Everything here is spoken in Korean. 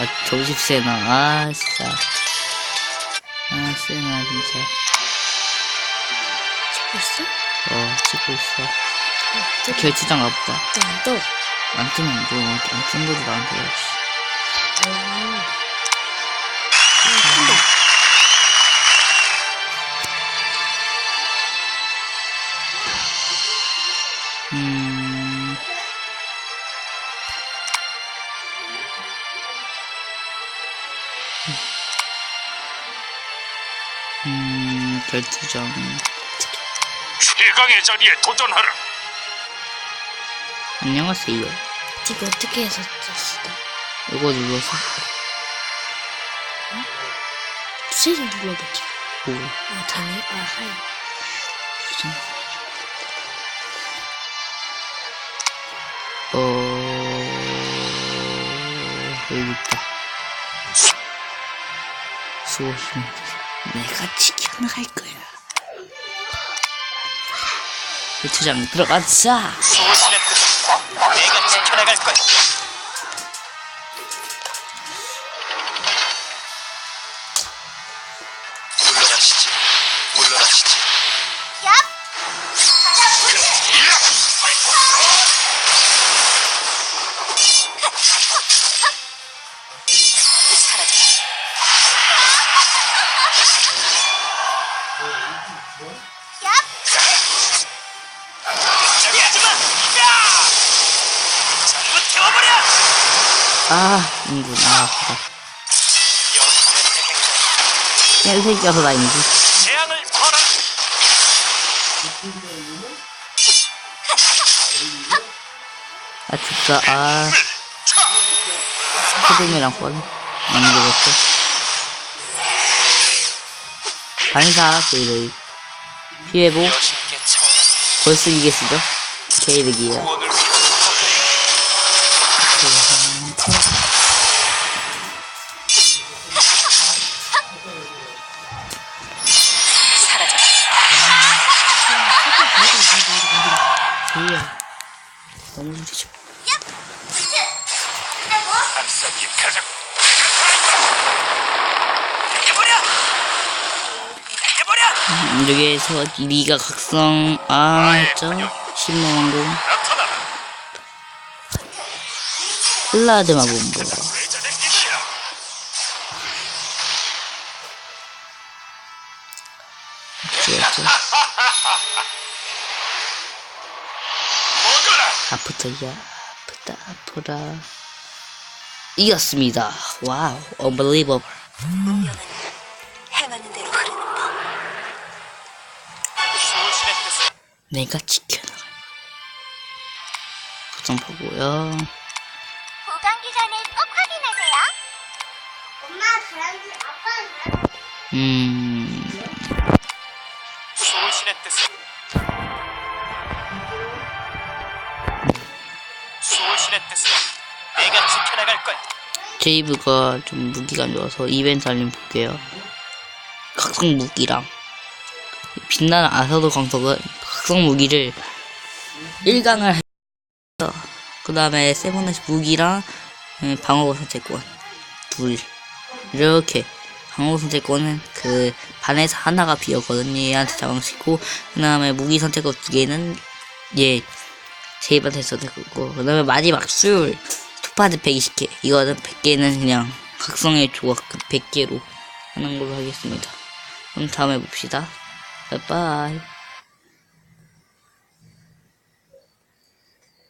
어, 아, 조십 세나, 아, 진짜. 아, 세나, 진짜. 찍고 있어? 어, 찍고 있어. 어, 찍고 결투장 가보자. 안 떠. 안 뜨면 뭐, 안뜬 거지, 나한테. 음. 음, 음, 결투장. 최강의 자리에 도전하라. 안녕하세요. 지금 어떻게 해서 떴어? 이거 눌러서. 세를 눌러보자. 오, 아, 되네. 아, 하이. 어, 여기 있다. 수호신. 내가 지켜나갈 거야. 결투장 들어가자! 수호신의 뜻. 내가 지켜나갈 거야. 물러나시지. 물러나시지. 아, 인군. 아, 아프다. 여신의 행동. 야, 이 새끼가 더 나인지. 재앙을 벌어라. 아, 진짜, 아. 스피드맨이랑 뻔. 안 되겠어. 반사, 제이레이. 피해보. 벌써 이게 쓰죠? 제이렉이에요. 뭐야. 너무. 앞서기 가자고. 해버려! 해버려! 여기에서 리가 각성, 아, 했죠? 나타나라. 플라드마 본부. 뭐였죠? 먹어라. 아프다 야, 아프다, 아프다. 이겼습니다. 와우, unbelievable. 행하는 대로 흐르는 법. 수호신의 뜻을 내가 지켜나갈. 구성보고요. 보관기 전에 꼭 확인하세요. 엄마 잘하는지 아빠는. 음, 수호신의 뜻 을 수호신의 뜻을 내가 지켜나갈 거야. 제이브가 좀 무기가 안 좋아서 이벤트 알림 볼게요. 각성 무기랑 빛나는 아사도 광석은 각성 무기를 1강을 해서 그 다음에 세븐다시 무기랑 음, 방어구 선택권 둘 이렇게 방어구 선택권은 그 반에서 하나가 비었거든요. 얘한테 잡아시고 그 다음에 무기 선택권 두 개는 얘 제이브한테 선택했고 그 다음에 마지막 술. 투파드 120개. 이거는 100개는 그냥 각성의 조각 100개로 하는 걸로 하겠습니다. 그럼 다음에 봅시다. 빠이빠이